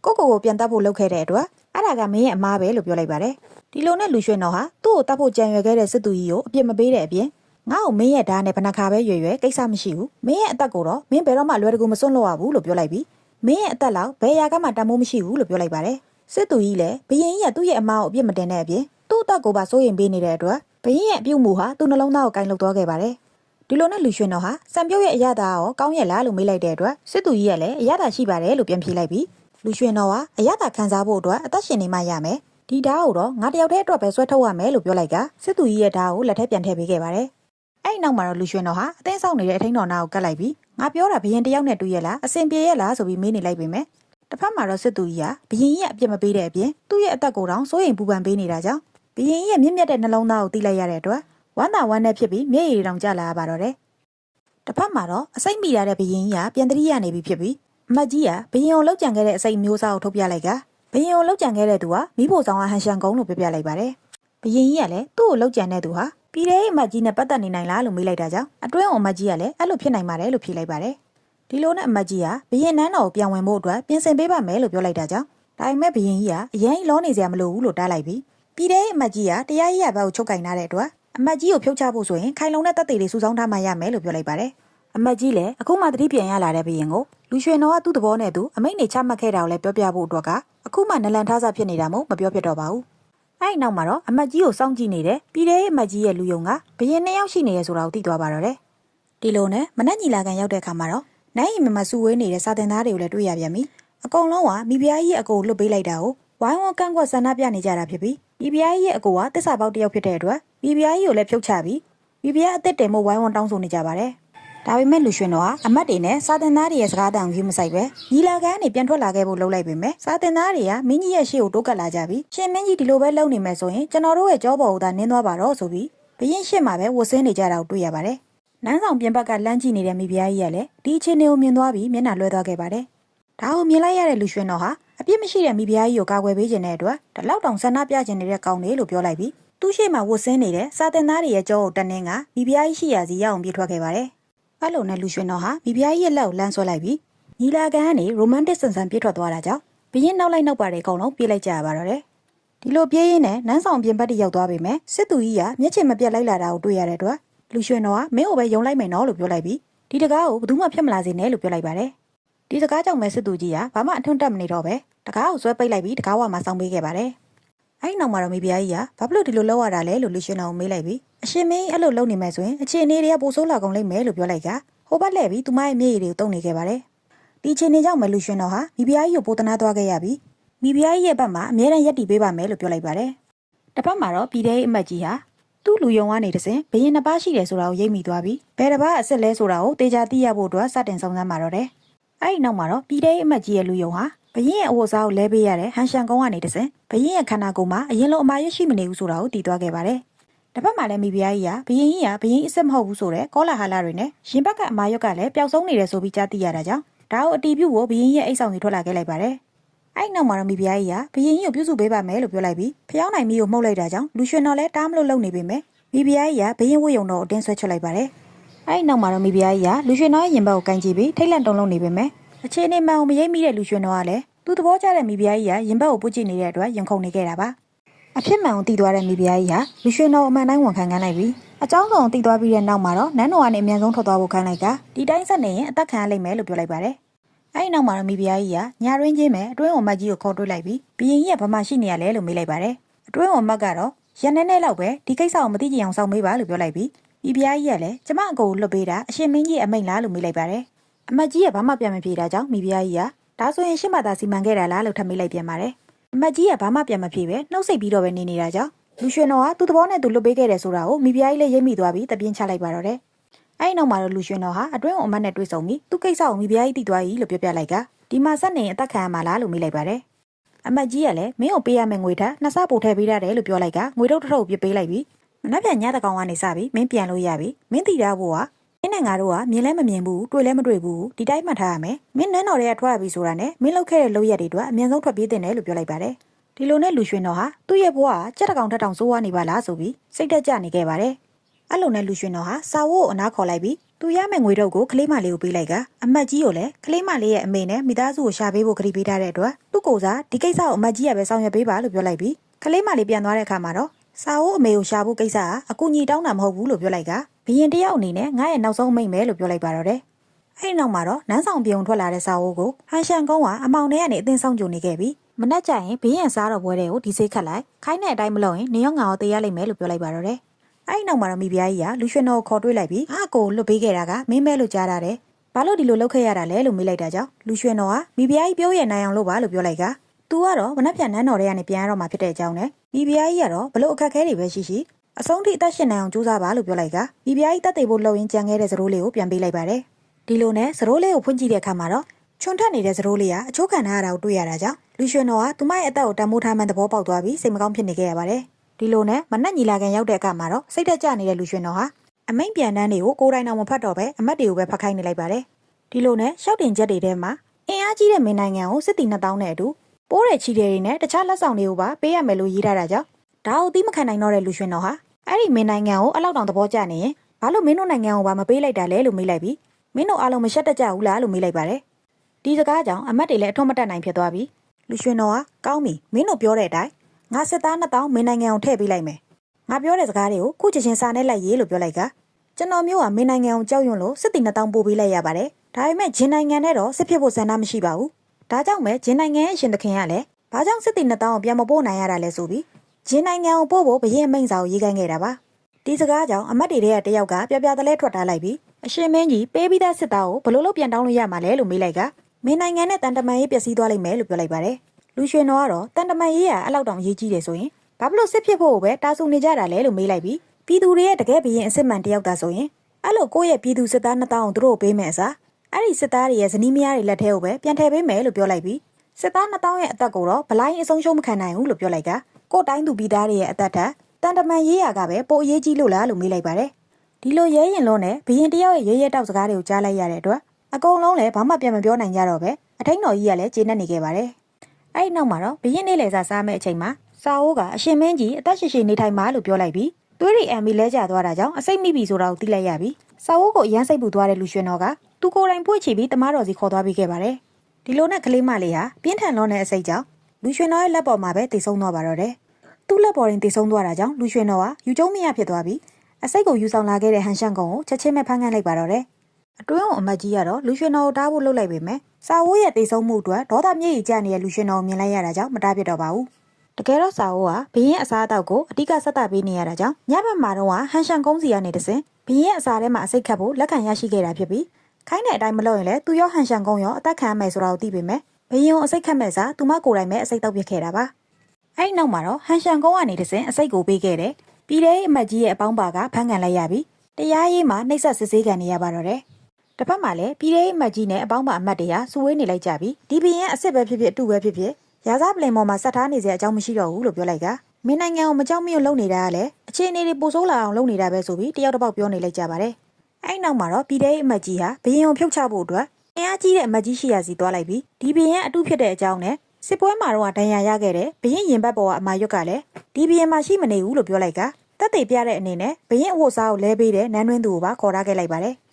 ကိုကိုကိုပြန်တတ်ဖို့လုပ်ခဲ့တဲ့အတွက်အဲ့ဒါကမင်းရဲ့အမားပဲလို့ပြောလိုက်ပါတယ်ဒီလိုနဲ့လူရွှေတော်ဟာသူ့ကိုတတ်ဖို့ကြံရွယ်ခဲ့တဲ့စစ်သူကြီးကိုအပြစ်မပေးတဲ့အပြင်ငါ့ကိုမင်းရဲ့ဓာတ်နဲ့ဘဏ္ဍခါပဲရွယ်ရွယ်ကိစ္စမရှိဘူးမင်းရဲ့အသက်ကိုတော့မင်းဘယ်တော့မှလွယ်တကူမစွန့်လို့ရဘူးလို့ပြောလိုက်ပြီးမင်းရဲ့အသက်လောက်ဘယ်ရာကမှတန်မိုးမရှိဘူးလို့ပြောလိုက်ပါတယ် စစ်သူကြီးလည်းဘရင်ကြီးကသူ့ရဲ့အမားကိုအပြစ်မတင်တဲ့အပြင်သူ့အသက်ကိုပါစိုးရင်ပေးနေတဲ့အတွက်ဘရင်ရဲ့အပြုတ်မှုဟာသူ့နှလုံးသားကိုကင်လုသွားခဲ့ပါတယ်ဒီလိုနဲ့လူရွှင်တော်ဟာစံပြုတ်ရဲ့အရသာရောကောင်းရဲ့လားလို့မေးလိုက်တဲ့အတွက်စစ်သူကြီးကလည်းအရသာရှိပါတယ်လို့ပြန်ဖြေလိုက်ပြီးလူရွှင်တော်ဟာအရသာခံစားဖို့အတွက်အသက်ရှင်နေမှရမယ်ဒီဓာတ်ကိုတော့ငါတယောက်တည်းအတွက်ပဲဆွဲထုတ်ရမယ်လို့ပြောလိုက်ကစစ်သူကြီးရဲ့ဓာတ်ကိုလက်ထက်ပြန်ထည့်ပေးခဲ့ပါတယ်အဲ့ဒီနောက်မှာတော့လူရွှင်တော်ဟာအသိဆောင်နေတဲ့အထိန်တော်နာကိုကတ်လိုက်ပြီးငါပြောတာဘရင်တယောက်နဲ့တွေ့ရလားအစင်ပြေရလားဆိုပြီးမေးနေလိုက်ပေမဲ့ တစ်ဖက်မှာတော့စစ်သူကြီးကဘရင်ကြီးကအပြစ်မပေးတဲ့အပြင်သူ့ရဲ့အသက်ကိုယ်တောင်စိုးရိမ်ပူပန်ပေးနေတာကြောင့်ဘရင်ကြီးရဲ့မြင့်မြတ်တဲ့နှလုံးသားကိုတီးလိုက်ရတဲ့အတွက်ဝမ်းသာဝမ်းနဲ့ဖြစ်ပြီးမျက်ရည်တောင်ကျလာရပါတော့တယ်တစ်ဖက်မှာတော့အစိမ့်မိရတဲ့ဘရင်ကြီးကပြန်တတိယနေပြီဖြစ်ပြီးအမတ်ကြီးကဘရင်ကိုလောက်ကြံခဲ့တဲ့အစိမ့်မျိုးစားကိုထုတ်ပြလိုက်ကဘရင်ကိုလောက်ကြံခဲ့တဲ့သူကမိဖို့ဆောင်ကဟန်ရှန်ကုန်းလို့ပြပြလိုက်ပါတယ်ဘရင်ကြီးကလည်းသူ့ကိုလောက်ကြံတဲ့သူဟာပြည်ထဲအမတ်ကြီးနဲ့ပတ်သက်နေနိုင်လားလို့မေးလိုက်တာကြောင့်အတွင်းအောင်အမတ်ကြီးကလည်းအဲ့လိုဖြစ်နိုင်ပါတယ်လို့ဖြေလိုက်ပါတယ် ဒီလိုနဲ့အမတ်ကြီးကဘရင်နန်းတော်ကိုပြန်ဝင်ဖို့အတွက်ပြင်ဆင်ပေးပါမယ်လို့ပြောလိုက်တာကြောင့်ဒါပေမဲ့ဘရင်ကြီးကအရင်လောနေစရာမလိုဘူးလို့တားလိုက်ပြီးပြည်တဲ့အမတ်ကြီးကတရားရေးရဘက်ကိုချုပ်ကင်ထားတဲ့အတွက်အမတ်ကြီးကိုဖြုတ်ချဖို့ဆိုရင်ခိုင်လုံတဲ့တပ်တွေတွေစုဆောင်းထားမှရမယ်လို့ပြောလိုက်ပါတယ်အမတ်ကြီးလည်းအခုမှတတိပြန်ရလာတဲ့ဘရင်ကိုလူရွှေတော်ကသူ့သဘောနဲ့သူအမိတ်နေချမှတ်ခဲ့တာကိုလည်းပြောပြဖို့အတွက်ကအခုမှနလန်ထားစားဖြစ်နေတာမို့မပြောပြတော့ပါဘူးအဲ့ဒီနောက်မှာတော့အမတ်ကြီးကိုစောင့်ကြည့်နေတဲ့ပြည်တဲ့အမတ်ကြီးရဲ့လူယုံကဘရင်နှစ်ယောက်ရှိနေရဆိုတာကိုသိသွားပါတော့တယ်ဒီလိုနဲ့မနက်ညီလာခံရောက်တဲ့အခါမှာတော့ နိုင်ရင်မမဆူဝေးနေတဲ့စာတင်သားတွေကိုလည်းတွေ့ရပြန်ပြီအကုန်လုံးကမိဖုရားကြီးရဲ့အကိုကိုလွတ်ပေးလိုက်တာကိုဝိုင်းဝန်းကန့်ကွက်ဆန္ဒပြနေကြတာဖြစ်ပြီးမိဖုရားကြီးရဲ့အကိုကတစ္ဆာပေါက်တစ်ယောက်ဖြစ်တဲ့အတွက်မိဖုရားကြီးကိုလည်းဖြုတ်ချပြီးမိဖုရားအသက်တင်မို့ဝိုင်းဝန်းတောင်းဆိုနေကြပါတယ်ဒါပေမဲ့လူရွှင်တော်ကအမတ်တွေနဲ့စာတင်သားတွေရဲ့စကားတန်ကိုမဆိုင်ပဲညီလာခံကနေပြန်ထွက်လာခဲ့ဖို့လှုပ်လိုက်ပေမဲ့စာတင်သားတွေကမင်းကြီးရဲ့ရှေ့ကိုတိုးကပ်လာကြပြီးရှင်မင်းကြီးဒီလိုပဲလုပ်နေမယ်ဆိုရင်ကျွန်တော်တို့ရဲ့ကြောပေါ်ကိုသာနင်းသွားပါတော့ဆိုပြီးဘရင်ရှေ့မှာပဲဝတ်ဆင်းနေကြတာကိုတွေ့ရပါတယ် နန်းဆောင်ပြင်ဘက်ကလမ်းကြည့်နေတဲ့မိဖုရားကြီးကလည်းဒီအချင်းတွေကိုမြင်သွားပြီးမျက်နှာလွှဲသွားခဲ့ပါတယ်။ဒါကိုမြင်လိုက်ရတဲ့လူရွှင်တော်ဟာအပြစ်မရှိတဲ့မိဖုရားကြီးကိုကာကွယ်ပေးခြင်းတဲ့အတွက်ဒီလောက်တောင်ဆန္ဒပြခြင်းနေတဲ့ကောင်းနေလို့ပြောလိုက်ပြီးသူ့ရှိမှဝတ်ဆင်းနေတဲ့စာတင်သားတွေရဲ့ကြောကိုတက်နှင်းကမိဖုရားကြီးရှိရာစီရောက်အောင်ပြေးထွက်ခဲ့ပါတယ်။အဲ့လိုနဲ့လူရွှင်တော်ဟာမိဖုရားကြီးရဲ့လက်ကိုလမ်းဆွဲလိုက်ပြီးညီလာခံကနေရိုမန်တစ်ဆန်ဆန်ပြေးထွက်သွားတာကြောင့်ဘရင်နောက်လိုက်နောက်ပါတဲ့အကုန်လုံးပြေးလိုက်ကြရပါတော့တယ်။ဒီလိုပြေးရင်းနဲ့နန်းဆောင်ပြင်ဘက်တိရောက်သွားပြီမဲ့စစ်သူကြီးကမျက်ခြေမပြတ်လိုက်လာတာကိုတွေ့ရတဲ့အတွက် လူရွှေတော်ကမင်းကိုပဲယုံလိုက်မယ်နော်လို့ပြောလိုက်ပြီးဒီတကားကိုဘယ်သူမှဖျက်မလာစေနဲ့လို့ပြောလိုက်ပါတယ်ဒီတကားကြောင့်ပဲစစ်သူကြီးကဘာမှအထွန်းတက်မနေတော့ပဲတကားကိုဆွဲပိတ်လိုက်ပြီးတကားဝမှာစောင်းပေးခဲ့ပါတယ်အဲ့ဒီနောက်မှာတော့မိဖုရားကြီးကဘာဖြစ်လို့ဒီလိုလုပ်ရတာလဲလို့လူရွှေတော်ကိုမေးလိုက်ပြီးအရှင်မင်းအဲ့လိုလုပ်နေမယ်ဆိုရင်အခြေအနေတွေကပိုဆိုးလာကုန်လိမ့်မယ်လို့ပြောလိုက်ကဟိုဘက်လှည့်ပြီးသူမရဲ့မျက်ရည်တွေကိုတုံနေခဲ့ပါတယ်ဒီအခြေအနေကြောင့်ပဲလူရွှေတော်ဟာမိဖုရားကြီးကိုပိုတနာသွားခဲ့ရပြီးမိဖုရားကြီးရဲ့ဘက်မှာအမြဲတမ်းရက်တည်ပေးပါမယ်လို့ပြောလိုက်ပါတယ်တစ်ဖက်မှာတော့ပြည်ထောင်အမတ်ကြီးဟာ သူ့လူယုံကနေတစဉ်ဘရင်နှစ်ပါးရှိတယ်ဆိုတာကိုရိပ်မိသွားပြီးဘယ်တစ်ပါးအစ်စ်လဲဆိုတာကိုတေချာသိရဖို့အတွက်စတင်စုံစမ်းมาတော့တယ်။အဲ့ဒီနောက်မှာတော့ပြည်ထောင်အမတ်ကြီးရဲ့လူယုံဟာဘရင်ရဲ့အဝတ်အစားကိုလဲပေးရတဲ့ဟန်ရှန်ကုန်းကနေတစဉ်ဘရင်ရဲ့ခန္ဓာကိုယ်မှာအရင်လိုအမာရွတ်ရှိမနေဘူးဆိုတာကိုတည်သွားခဲ့ပါတယ်။တစ်ဖက်မှာလည်းမိဖုရားကြီးကဘရင်ကြီးကဘရင်အစ်စ်မဟုတ်ဘူးဆိုတဲ့ကောလာဟာလာတွေနဲ့ရင်ဘက်ကအမာရွက်ကလည်းပျောက်ဆုံးနေတယ်ဆိုပြီးကြားသိရတာကြောင့်ဒါကိုအတီးပြုတ်ကိုဘရင်ကြီးရဲ့အိတ်ဆောင်ကြီးထွက်လာခဲ့လိုက်ပါတယ်။ အဲ့ဒီနောက်မှာတော့မိဖုရားကြီးကဘရင်ကြီးကိုပြုစုပေးပါမယ်လို့ပြောလိုက်ပြီးဖျောင်းနိုင်မီကိုမှုတ်လိုက်တာကြောင့်လူရွှေတော်လည်းတားမလို့လုံနေပေမဲ့မိဖုရားကြီးကဘရင်ဝတ်ယုံတော်ကိုအတင်းဆွဲချွတ်လိုက်ပါတယ်။အဲ့ဒီနောက်မှာတော့မိဖုရားကြီးကလူရွှေတော်ရဲ့ရင်ဘတ်ကိုကန်ကြည့်ပြီးထိတ်လန့်တုန်လှုပ်နေပေမဲ့အခြေအနေမှန်ကိုမရိပ်မိတဲ့လူရွှေတော်ကလည်းသူ့သဘောကျတဲ့မိဖုရားကြီးကရင်ဘတ်ကိုပုတ်ကြည့်နေတဲ့အတွက်ရင်ခုန်နေခဲ့တာပါ။အဖြစ်မှန်ကိုတည်သွားတဲ့မိဖုရားကြီးကလူရွှေတော်အမှန်တိုင်းဝန်ခံခိုင်းလိုက်ပြီးအကြောင်းစုံတည်သွားပြီးတဲ့နောက်မှာတော့နန်းတော်ကနေအမြန်ဆုံးထွက်သွားဖို့ခိုင်းလိုက်ကဒီတိုင်းဆက်နေရင်အသက်ခံရလိမ့်မယ်လို့ပြောလိုက်ပါတယ်။ အဲ့ဒီနောက်မှာတော့မိဖုရားကြီးကညာရင်းချင်းပဲအတွင်းဝန်မတ်ကြီးကိုခေါ်တွေ့လိုက်ပြီးဘရင်ကြီးကဘာမှရှိနေရလဲလို့မေးလိုက်ပါတယ်အတွင်းဝန်မတ်ကတော့ရန်နေနေလောက်ပဲဒီကိစ္စကိုမသိကြအောင်စောင့်မေးပါလို့ပြောလိုက်ပြီးမိဖုရားကြီးကလည်းကျမအကိုကိုလွတ်ပေးတာအရှင်မင်းကြီးအမိန့်လားလို့မေးလိုက်ပါတယ်အမတ်ကြီးကဘာမှပြန်မဖြေတာကြောင့်မိဖုရားကြီးကဒါဆိုရင်ရှစ်မသာစီမံခဲ့တာလားလို့ထပ်မေးလိုက်ပြန်ပါတယ်အမတ်ကြီးကဘာမှပြန်မဖြေပဲနှုတ်ဆက်ပြီးတော့ပဲနေနေတာကြောင့်လူရွှေတော်ကသူ့သဘောနဲ့သူလွတ်ပေးခဲ့တယ်ဆိုတာကိုမိဖုရားကြီးလည်းရိပ်မိသွားပြီးတပြင်းချလိုက်ပါတော့တယ် အဲ့ဒီနောက်မှာတော့လူရွှင်တော်ဟာအတွင်းဝန်အမတ်နဲ့တွေ့ဆုံပြီးသူ့ကိစ္စကိုမိဖုရားကြီးတည်သွားပြီလို့ပြောပြလိုက်ကဒီမှာဆက်နေရင်အသက်ခံရမှာလားလို့မေးလိုက်ပါတယ်အမတ်ကြီးကလည်းမင်းကိုပေးရမယ့်ငွေထက်နှစ်ဆပို့ထည့်ပေးရတယ်လို့ပြောလိုက်ကငွေထုတ်တစ်ထုပ်ပြစ်ပေးလိုက်ပြီးမနှက်ပြန်ညတဲ့ကောင်ကနေစပြီးမင်းပြန်လို့ရပြီမင်းတည်ရဖို့ကင်းနဲ့ငါတို့ကမြင်လဲမမြင်ဘူးတွေ့လဲမတွေ့ဘူးဒီတိုင်းမှတ်ထားရမယ်မင်းနန်းတော်တွေကထွက်ရပြီဆိုတာနဲ့မင်းလုပ်ခဲ့တဲ့လုပ်ရက်တွေအတွက်အမြန်ဆုံးထွက်ပြေးတင်တယ်လို့ပြောလိုက်ပါတယ်ဒီလိုနဲ့လူရွှင်တော်ဟာသူ့ရဲ့ဘဝကကြက်တကောင်ထက်တောင်စိုးဝါနေပါလားဆိုပြီးစိတ်တက်ကြနေခဲ့ပါတယ် အဲ့လိုနဲ့လူရွှင်တော်ဟာစာဝတ်ကိုအနားခေါ်လိုက်ပြီးသူရမယ့်ငွေတော့ကိုကလေးမလေးကိုပေးလိုက်ကအမတ်ကြီးကိုလည်းကလေးမလေးရဲ့အမေနဲ့မိသားစုကိုရှာပေးဖို့ကတိပေးထားတဲ့အတွက်သူ့ကိုယ်စားဒီကိစ္စကိုအမတ်ကြီးကပဲဆောင်ရွက်ပေးပါလို့ပြောလိုက်ပြီးကလေးမလေးပြန်သွားတဲ့အခါမှာတော့စာဝတ်အမေကိုရှာဖို့ကိစ္စကအကူအညီတောင်းတာမဟုတ်ဘူးလို့ပြောလိုက်ကဘရင်တယောက်အနေနဲ့ငါရဲ့နောက်ဆုံးအမိန့်ပဲလို့ပြောလိုက်ပါတော့တယ်အဲ့ဒီနောက်မှာတော့နန်းဆောင်ပြုံထွက်လာတဲ့စာအုပ်ကိုဟန်ရှန်ကုန်းကအမောင်ထဲကနေအသင်းဆောင်ကြုံနေခဲ့ပြီးမနှက်ကြရင်ဘေးရန်စားတော့ပွဲတွေကိုဒီစိတ်ခတ်လိုက်ခိုင်းတဲ့အတိုင်းမလုပ်ရင်နေရောငါကိုတေးရလိမ့်မယ်လို့ပြောလိုက်ပါတော့တယ် အဲ့ဒီနောက်မှာတော့မိဖုရားကြီးကလူရွှေတော်ကိုခေါ်တွေးလိုက်ပြီးအာကိုလွတ်ပေးခဲ့တာကမင်းမဲလို့ကြားရတယ်ဘာလို့ဒီလိုလုပ်ခဲ့ရတာလဲလို့မေးလိုက်တာကြောင့်လူရွှေတော်ကမိဖုရားကြီးပြောရနိုင်အောင်လို့ပါလို့ပြောလိုက်ကသူကတော့မနှက်ပြန်နန်းတော်ထဲကနေပြန်ရတော့မှဖြစ်တဲ့အကြောင်းနဲ့မိဖုရားကြီးကတော့ဘလို့အခက်အခဲတွေပဲရှိရှိအဆုံးထိအသက်ရှင်နိုင်အောင်ကြိုးစားပါလို့ပြောလိုက်ကမိဖုရားကြီးတတ်သိဖို့လှုပ်ရင်းကြံခဲ့တဲ့စရိုးလေးကိုပြန်ပေးလိုက်ပါတယ်ဒီလိုနဲ့စရိုးလေးကိုဖွင့်ကြည့်တဲ့အခါမှာတော့ချွန်ထက်နေတဲ့စရိုးလေးကအချိုးခံထားရတာကိုတွေ့ရတာကြောင့်လူရွှေတော်ကသူမရဲ့အသက်ကိုတန်မိုးထားမှန်းသဘောပေါက်သွားပြီးစိတ်မကောင်းဖြစ်နေခဲ့ရပါတယ်။ ဒီလိုနဲ့မနက်ညီလာခံရောက်တဲ့အခါမှာတော့စိတ်သက်ကြနေတဲ့လူရွှေတော်ဟာအမိန်ပြန်တန်းတွေကိုကိုယ်တိုင်တော်မဖတ်တော့ပဲအမတ်တွေကိုပဲဖတ်ခိုင်းနေလိုက်ပါတယ်။ဒီလိုနဲ့ရှောက်တင်ချက်တွေထဲမှာအင်အားကြီးတဲ့မင်းနိုင်ငံကိုစစ်တီ2000နဲ့အတူပိုးတဲ့ချီတွေနဲ့တခြားလက်ဆောင်တွေကိုပါပေးရမယ်လို့ရေးထားတာကြောင့်ဒါကိုသိမခံနိုင်တော့တဲ့လူရွှေတော်ဟာအဲ့ဒီမင်းနိုင်ငံကိုအလောက်တောင်သဘောကျနေရင်ဘာလို့မင်းတို့နိုင်ငံကိုပါမပေးလိုက်တာလဲလို့မေးလိုက်ပြီးမင်းတို့အားလုံးမရှက်တတ်ကြဘူးလားလို့မေးလိုက်ပါတယ်။ဒီစကားကြောင့်အမတ်တွေလည်းအထွတ်မတက်နိုင်ဖြစ်သွားပြီ။လူရွှင်တော်ကကောင်းပြီမင်းတို့ပြောတဲ့အတိုင်း ငါစစ်သားနှစ်တောင်းမင်းနိုင်ငံအောင်ထည့်ပေးလိုက်မယ်။ငါပြောတဲ့စကားတွေကိုခုချက်ချင်းစာနဲ့လိုက်ရေးလို့ပြောလိုက်ကကျွန်တော်မျိုးကမင်းနိုင်ငံအောင်ကြောက်ရွံ့လို့စစ်တီနှစ်တောင်းပို့ပေးလိုက်ရပါတယ်။ဒါပေမဲ့ဂျင်းနိုင်ငံနဲ့တော့စစ်ဖြစ်ဖို့ဆန္ဒမရှိပါဘူး။ဒါကြောင့်ပဲဂျင်းနိုင်ငံရဲ့အရှင်သခင်ကလည်းဘာကြောင့်စစ်တီနှစ်တောင်းကိုပြန်မပို့နိုင်ရတာလဲဆိုပြီးဂျင်းနိုင်ငံကိုပို့ဖို့ဘရင်အမိန့်စာကိုရေးခိုင်းခဲ့တာပါ။ဒီစကားကြောင့်အမတ်တွေတဲ့တယောက်ကပြပြတလဲထွက်ထားလိုက်ပြီးအရှင်မင်းကြီးပေးပြီးသားစစ်သားကိုဘလို့လို့ပြန်တောင်းလို့ရမှာလဲလို့မေးလိုက်ကမင်းနိုင်ငံနဲ့တန်တမန်ရေးပျက်စီးသွားလိမ့်မယ်လို့ပြောလိုက်ပါတယ် လူရွှေတော်ကတော့တန်တမန်ရေးကအဲ့လောက်တောင်ရေးကြီးတယ်ဆိုရင်ဘာဖြစ်လို့စစ်ဖြစ်ဖို့ကိုပဲတာဆူနေကြတာလဲလို့မေးလိုက်ပြီးပြည်သူတွေရဲ့တကယ်ဘရင်အစ်စ်မှန်တယောက်သာဆိုရင်အဲ့လိုကိုယ့်ရဲ့ပြည်သူစစ်သားနှစ်တောင်းကိုသူတို့ပေးမယ်အစားအဲ့ဒီစစ်သားတွေရဲ့ဇနီးမယားတွေလက်ထဲကိုပဲပြန်ထည့်ပေးမယ်လို့ပြောလိုက်ပြီးစစ်သားနှစ်တောင်းရဲ့အသက်ကိုတော့ဗလိုင်းအဆုံးရှုံးမခံနိုင်ဘူးလို့ပြောလိုက်ကကို့တိုင်းသူပြည်သားတွေရဲ့အသက်ထက်တန်တမန်ရေးရကပဲပိုအရေးကြီးလို့လားလို့မေးလိုက်ပါတယ်ဒီလိုရဲရင်လုံးနဲ့ဘရင်တယောက်ရဲ့ရဲရဲတောက်စကားတွေကိုကြားလိုက်ရတဲ့အတွက်အကုန်လုံးလည်းဘာမှပြန်မပြောနိုင်ကြတော့ပဲအထိန်တော်ကြီးကလည်းကျေနပ်နေခဲ့ပါတယ်။ အဲ့ဒီနောက်မှာတော့ဘရင်နေလေစားစားမဲ့အချိန်မှာစာအိုးကအရှင်မင်းကြီးအသက်ရှိရှိနေထိုင်ပါလို့ပြောလိုက်ပြီးသွေးရီအမ်မီလဲကျသွားတာကြောင့်အစိတ်မိပြီဆိုတာကိုသိလိုက်ရပြီးစာအိုးကိုအရန်စိတ်ပူသွားတဲ့လူရွှင်တော်ကသူကိုယ်တိုင်ပွေ့ချပြီးတမားတော်စီခေါ်သွားပြီးခဲ့ပါတယ်။ဒီလိုနဲ့ကလေးမလေးဟာပြင်းထန်လွန်တဲ့အစိတ်ကြောင့်လူရွှင်တော်ရဲ့လက်ပေါ်မှာပဲတိတ်ဆုံးသွားပါတော့တယ်။သူ့လက်ပေါ်ရင်တိတ်ဆုံးသွားတာကြောင့်လူရွှင်တော်ကယူကျုံမရဖြစ်သွားပြီးအစိတ်ကိုယူဆောင်လာခဲ့တဲ့ဟန်ရှန်ကုံကိုချက်ချင်းပဲဖမ်းခံလိုက်ပါတော့တယ်။ အတွင်းအောင်အမတ်ကြီးကတော့လူရွှေတော်ကိုတားဖို့လှုပ်လိုက်ပေမဲ့စာဝိုးရဲ့တိတ်ဆုံးမှုအတွက်ဒေါသမြေကြီးကျနေတဲ့လူရွှေတော်ကိုမြင်လိုက်ရတာကြောင့်မတားပြစ်တော့ပါဘူး။တကယ်တော့စာဝိုးကဘရင်အစားအသောက်ကိုအဓိကဆက်တာပေးနေရတာကြောင့်ညဘက်မှာတော့ဟန်ရှန်ကုန်းစီကနေတဆင်ဘရင်အစားထဲမှာအစိတ်ခတ်ဖို့လက်ခံရရှိခဲ့တာဖြစ်ပြီးခိုင်းတဲ့အတိုင်းမလုပ်ရင်လည်းသူရောဟန်ရှန်ကုန်းရောအသက်ခံရမယ်ဆိုတာကိုသိပေမဲ့ဘရင်ကိုအစိတ်ခတ်မဲ့စားသူမကိုယ်တိုင်ပဲအစိတ်တောက်ပြစ်ခဲ့တာပါ။အဲ့ဒီနောက်မှာတော့ဟန်ရှန်ကုန်းကနေတဆင်အစိတ်ကိုပေးခဲ့တယ်။ပြည်ထဲအမတ်ကြီးရဲ့အပေါင်းပါကဖမ်းခံလိုက်ရပြီးတရားရေးမှာနှိပ်စက်စစ်ဆေးခံနေရပါတော့တယ်။ တစ်ဖက်မှာလည်းပြည်ထဲအမတ်ကြီးနဲ့အပေါင်းပါအမတ်တွေဟာစူဝေးနေလိုက်ကြပြီးဒီဘီရင်အစ်စ်ပဲဖြစ်ဖြစ်အတူပဲဖြစ်ဖြစ်ရာဇပလင်ပေါ်မှာဆက်ထားနေစရာအကြောင်းမရှိတော့ဘူးလို့ပြောလိုက်ကမင်းနိုင်ငံကိုမကြောက်မရွံ့လုပ်နေတာကလည်းအခြေအနေတွေပိုဆိုးလာအောင်လုပ်နေတာပဲဆိုပြီးတယောက်တစ်ပေါက်ပြောနေလိုက်ကြပါတယ်။အဲ့နောက်မှာတော့ပြည်ထဲအမတ်ကြီးဟာဘီရင်ကိုဖြုတ်ချဖို့အတွက်အင်အားကြီးတဲ့အမတ်ကြီးရှိရာစီသွားလိုက်ပြီးဒီဘီရင်အတူဖြစ်တဲ့အကြောင်းနဲ့စစ်ပွဲမှာတော့ဒဏ်ရာရခဲ့တဲ့ဘရင်ရင်ဘတ်ပေါ်ကအမာရွက်ကလည်းဒီဘီရင်မှာရှိမနေဘူးလို့ပြောလိုက်ကတက်သေးပြတဲ့အနေနဲ့ဘရင်အဝတ်စားကိုလဲပေးတဲ့နန်းတွင်းသူကိုပါခေါ်ထားခဲ့လိုက်ပါတယ်။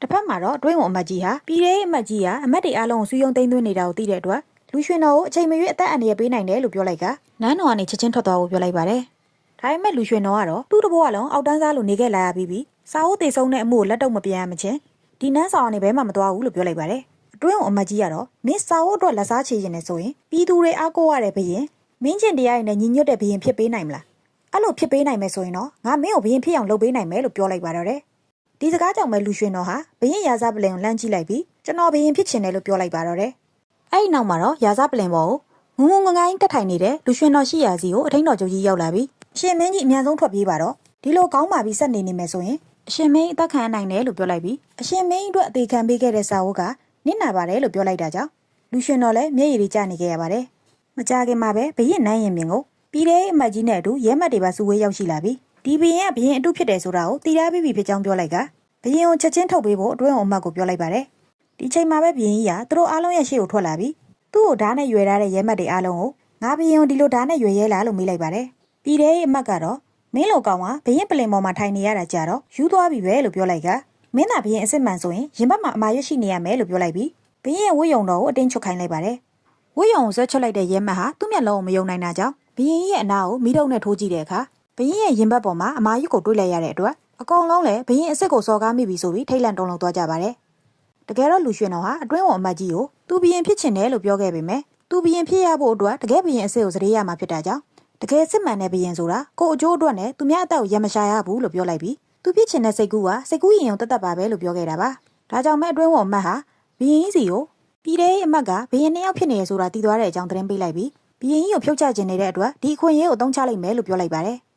တစ်ဖက်မှာတော့အတွင်းဝန်အမတ်ကြီးဟာပြည်ထဲအမတ်ကြီးကအမတ်တွေအားလုံးကိုစူးယုံသိမ်းသွင်းနေတာကိုသိတဲ့အတွက်လူရွှင်တော်ကိုအချိန်မရွေးအသက်အန္တရာယ်ပေးနိုင်တယ်လို့ပြောလိုက်ကနန်းတော်ကနေချက်ချင်းထွက်သွားဖို့ပြောလိုက်ပါတယ်။ဒါပေမဲ့လူရွှင်တော်ကတော့သူ့တဘောကလုံးအောက်တန်းစားလိုနေခဲ့လာရပြီးပြီးစာအုပ်သေးဆုံးတဲ့အမှုကိုလက်တော့မပြန်ရမချင်းဒီနန်းဆောင်ကနေဘဲမှမသွားဘူးလို့ပြောလိုက်ပါတယ်။အတွင်းဝန်အမတ်ကြီးကတော့မင်းစာအုပ်အတွက်လက်စားချေရင်လည်းဆိုရင်ပြည်သူတွေအားကိုးရတဲ့ဘရင်မင်းကျင်တရားရင်နဲ့ညီညွတ်တဲ့ဘရင်ဖြစ်ပေးနိုင်မလား။အဲ့လိုဖြစ်ပေးနိုင်မယ်ဆိုရင်တော့ငါမင်းကိုဘရင်ဖြစ်အောင်လုပ်ပေးနိုင်မယ်လို့ပြောလိုက်ပါတော့တယ်။ ဒီစကားကြောင့်ပဲလူရွှင်တော်ဟာဘရင်ရာဇပလင်ကိုလှမ်းကြည့်လိုက်ပြီးကျွန်တော်ဘရင်ဖြစ်ချင်တယ်လို့ပြောလိုက်ပါတော့တယ်။အဲ့ဒီနောက်မှာတော့ရာဇပလင်ပေါ်ကိုငုံငုံငငိုင်းတက်ထိုင်နေတဲ့လူရွှင်တော်ရှိရာစီကိုအထိန်တော်ချုပ်ကြီးရောက်လာပြီးအရှင်မင်းကြီးအမြန်ဆုံးထွက်ပြေးပါတော့ဒီလိုကောင်းပါပြီးဆက်နေနေမယ်ဆိုရင်အရှင်မင်းအသက်ခံနိုင်တယ်လို့ပြောလိုက်ပြီးအရှင်မင်းအတွက်အသေးခံပေးခဲ့တဲ့စာဝတ်ကနင့်နာပါတယ်လို့ပြောလိုက်တာကြောင့်လူရွှင်တော်လည်းမျက်ရည်တွေကျနေခဲ့ရပါတယ်။မကြခင်မှာပဲဘရင်နိုင်ရင်မြင်ကိုပြည်ထဲအမတ်ကြီးနဲ့အတူရဲမတ်တွေပါစုဝေးရောက်ရှိလာပြီး ဒီဘရင်ကဘရင်အတုဖြစ်တယ်ဆိုတာကိုတီးထားပြီးပြီဖြစ်ကြောင်းပြောလိုက်ကဘရင်ကိုချက်ချင်းထုတ်ပေးဖို့အတွင်းဝန်အမတ်ကိုပြောလိုက်ပါတယ်ဒီချိန်မှာပဲဘရင်ကြီးကသူတို့အားလုံးရဲ့ရှေ့ကိုထွက်လာပြီးသူ့ကိုဓာတ်နဲ့ရွယ်ထားတဲ့ရဲမတ်တွေအားလုံးကိုငါဘရင်ကိုဒီလိုဓာတ်နဲ့ရွယ်ရဲလားလို့မေးလိုက်ပါတယ်ပြည်ထဲရေးအမတ်ကတော့မင်းလိုကောင်ကဘရင်ပလင်ပေါ်မှာထိုင်နေရတာကြတော့ယူသွားပြီပဲလို့ပြောလိုက်ကမင်းသာဘရင်အစ်စ်မှန်ဆိုရင်ရင်ဘတ်မှာအမာရွက်ရှိနေရမယ်လို့ပြောလိုက်ပြီးဘရင်ရဲ့ဝိယုံတော်ကိုအတင်းချွတ်ခိုင်းလိုက်ပါတယ်ဝိယုံကိုဆွဲချွတ်လိုက်တဲ့ရဲမတ်ဟာသူ့မျက်လုံးကိုမယုံနိုင်တာကြောင့်ဘရင်ကြီးရဲ့အနာကိုမိတုံနဲ့ထိုးကြည့်တဲ့အခါ ဘရင်ရဲ့ရင်ဘတ်ပေါ်မှာအမာရွက်ကိုတွေးလိုက်ရတဲ့အတွက်အကုန်လုံးလည်းဘရင်အစ်စ်ကိုစော်ကားမိပြီဆိုပြီးထိတ်လန့်တုန်လှုပ်သွားကြပါတယ်တကယ်တော့လူရွှေတော်ဟာအတွင်းဝန်အမတ်ကြီးကိုသူဘရင်ဖြစ်ချင်တယ်လို့ပြောခဲ့ပေမဲ့သူဘရင်ဖြစ်ရဖို့အတွက်တကယ်ဘရင်အစ်စ်ကိုစရေရမှာဖြစ်တာကြောင့်တကယ်စစ်မှန်တဲ့ဘရင်ဆိုတာကိုအကျိုးအတွက်နဲ့သူများအသက်ကိုရမရှာရဘူးလို့ပြောလိုက်ပြီးသူဖြစ်ချင်တဲ့စိတ်ကူးကစိတ်ကူးရင်ုံတက်တက်ပါပဲလို့ပြောခဲ့တာပါဒါကြောင့်မဲ့အတွင်းဝန်အမတ်ဟာဘရင်ကြီးစီကိုပြည်ထဲရေးအမတ်ကဘရင်နှစ်ယောက်ဖြစ်နေရဆိုတာသိသွားတဲ့အကြောင်းသတင်းပေးလိုက်ပြီးဘရင်ကြီးကိုဖြုတ်ချခြင်းနေတဲ့အတွက်ဒီအခွင့်အရေးကိုအသုံးချလိုက်မယ်လို့ပြောလိုက်ပါတယ်။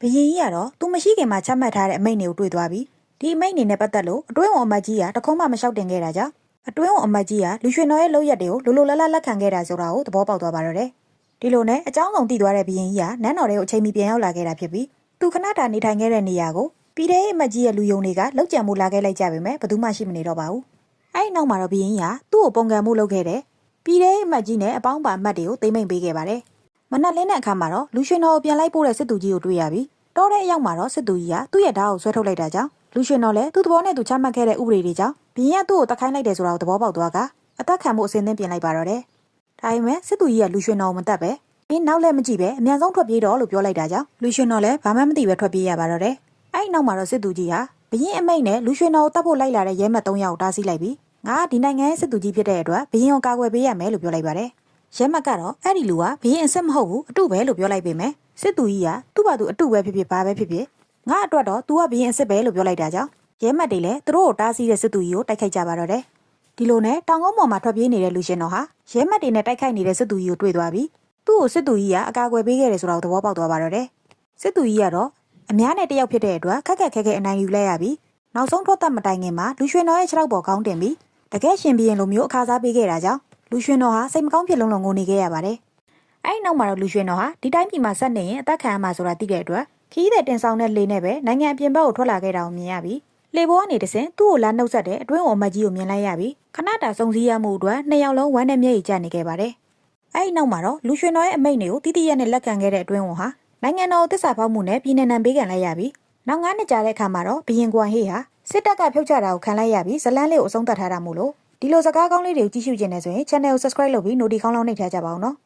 ဘရင်ကြီးကတော့သူမရှိခင်မှာချမှတ်ထားတဲ့အမိန့်တွေကိုတွေ့သွားပြီးဒီအမိန့်တွေနဲ့ပတ်သက်လို့အတွင်းဝန်အမတ်ကြီးကတခုံးမှမလျှောက်တင်ခဲ့တာကြောင့်အတွင်းဝန်အမတ်ကြီးကလူရွှေတော်ရဲ့လုပ်ရက်တွေကိုလိုလိုလားလားလက်ခံခဲ့တာဆိုတာကိုသဘောပေါက်သွားပါတော့တယ်။ဒီလိုနဲ့အကြောင်းဆောင်သိသွားတဲ့ဘရင်ကြီးကနန်းတော်တွေကိုအချိန်မီပြန်ရောက်လာခဲ့တာဖြစ်ပြီးသူခဏတာနေထိုင်ခဲ့တဲ့နေရာကိုပြည်ထဲရေးအမတ်ကြီးရဲ့လူယုံတွေကလောက်ကြံမှုလာခဲ့လိုက်ကြပေမဲ့ဘယ်သူမှရှိမနေတော့ပါဘူး။အဲ့ဒီနောက်မှာတော့ဘီရင်ကြီးကသူ့ကိုပုံကံမှုလုပ်ခဲ့တယ်။ပြည်ထဲအမတ်ကြီးနဲ့အပေါင်းပါအမတ်တွေကိုသိမ့်မိန်ပေးခဲ့ပါတယ်။ မနက်လင်းတဲ့အခါမှာတော့လူရွှေတော်ကိုပြန်လိုက်ပို့တဲ့စစ်သူကြီးကိုတွေ့ရပြီးတောတဲ့အရောက်မှာတော့စစ်သူကြီးကသူ့ရဲ့ဓာတ်ကိုဆွဲထုတ်လိုက်တာကြောင့်လူရွှေတော်လည်းသူ့သဘောနဲ့သူချမှတ်ခဲ့တဲ့ဥပဒေတွေကြောင့်ဘီရင်ကသူ့ကိုတတ်ခိုင်းလိုက်တယ်ဆိုတာကိုသဘောပေါက်သွားကအသက်ခံမှုအစင်းသင်းပြင်လိုက်ပါတော့တယ်။ဒါပေမဲ့စစ်သူကြီးကလူရွှေတော်ကိုမတတ်ပဲမင်းနောက်လည်းမကြည့်ပဲအမြန်ဆုံးထွက်ပြေးတော့လို့ပြောလိုက်တာကြောင့်လူရွှေတော်လည်းဘာမှမသိပဲထွက်ပြေးရပါတော့တယ်။အဲ့ဒီနောက်မှာတော့စစ်သူကြီးဟာဘရင်အမိတ်နဲ့လူရွှေတော်ကိုတတ်ဖို့လိုက်လာတဲ့ရဲမတ်၃ယောက်ကိုတားဆီးလိုက်ပြီးငါကဒီနိုင်ငံရဲ့စစ်သူကြီးဖြစ်တဲ့အတွက်ဘရင်ကိုကာကွယ်ပေးရမယ်လို့ပြောလိုက်ပါတယ်။ ရဲမတ်ကတော့အဲ့ဒီလူကဘရင်အစ်စ်မဟုတ်ဘူးအတုပဲလို့ပြောလိုက်ပေမဲ့စစ်သူကြီးကသူ့ဘာသူအတုပဲဖြစ်ဖြစ်ဘာပဲဖြစ်ဖြစ်ငါအတွက်တော့ तू ကဘရင်အစ်စ်ပဲလို့ပြောလိုက်တာကြောင့်ရဲမတ်တွေလည်းသူတို့ကိုတားဆီးတဲ့စစ်သူကြီးကိုတိုက်ခိုက်ကြပါတော့တယ်။ဒီလိုနဲ့တောင်ကုန်းပေါ်မှာထွက်ပြေးနေတဲ့လူရှင်တော်ဟာရဲမတ်တွေနဲ့တိုက်ခိုက်နေတဲ့စစ်သူကြီးကိုတွေ့သွားပြီးသူ့ကိုစစ်သူကြီးကအကာအကွယ်ပေးခဲ့တယ်ဆိုတာကိုသဘောပေါက်သွားပါတော့တယ်။စစ်သူကြီးကတော့အများနဲ့တယောက်ဖြစ်တဲ့အတွက်ခက်ခက်ခဲခဲအနိုင်ယူလိုက်ရပြီးနောက်ဆုံးထွက်သက်မတိုင်ခင်မှာလူရွှေတော်ရဲ့ခြေထောက်ပေါ်ကောင်းတင်ပြီးတကယ်ရှင်ဘီရင်လိုမျိုးအခါစားပေးခဲ့တာကြောင့် လူရွှေတော်ဟာစိတ်မကောင်းဖြစ်လုံးလုံးငိုနေခဲ့ရပါတယ်။အဲဒီနောက်မှာတော့လူရွှေတော်ဟာဒီတိုင်းပြည်မှာဆက်နေရင်အသက်ခံရမှာဆိုတာသိတဲ့အတွက်ခီးတဲ့တင်ဆောင်တဲ့လေနဲ့ပဲနိုင်ငံအပြင်ဘက်ကိုထွက်လာခဲ့တာကိုမြင်ရပြီးလေဘောကနေတဆင်သူ့ကိုလာနှုတ်ဆက်တဲ့အတွင်းဝန်မကြီးကိုမြင်လိုက်ရပြီးခဏတာစုံစည်းရမှုအတွက်နှစ်ယောက်လုံးဝမ်းနဲ့မျက်ရည်ကျနေခဲ့ပါတယ်။အဲဒီနောက်မှာတော့လူရွှေတော်ရဲ့အမိန့်တွေကိုတိတိရက်နဲ့လက်ခံခဲ့တဲ့အတွင်းဝန်ဟာနိုင်ငံတော်ကိုတစ္ဆာဖောက်မှုနဲ့ပြည်내နံပေးကန်လိုက်ရပြီးနောက်ငါးနှစ်ကြာတဲ့အခါမှာတော့ဘရင်ကွမ်ဟေးဟာစစ်တပ်ကဖြုတ်ချတာကိုခံလိုက်ရပြီးဇလန်းလေးကိုအဆုံးသတ်ထားတာမို့လို့ ဒီလိုစကားကောင်းလေးတွေကိုကြည့်ရှုကျင်နေဆိုရင် channel ကို subscribe လုပ်ပြီး notification ကောင်းလောင်းနှိပ်ထားကြပါအောင်နော်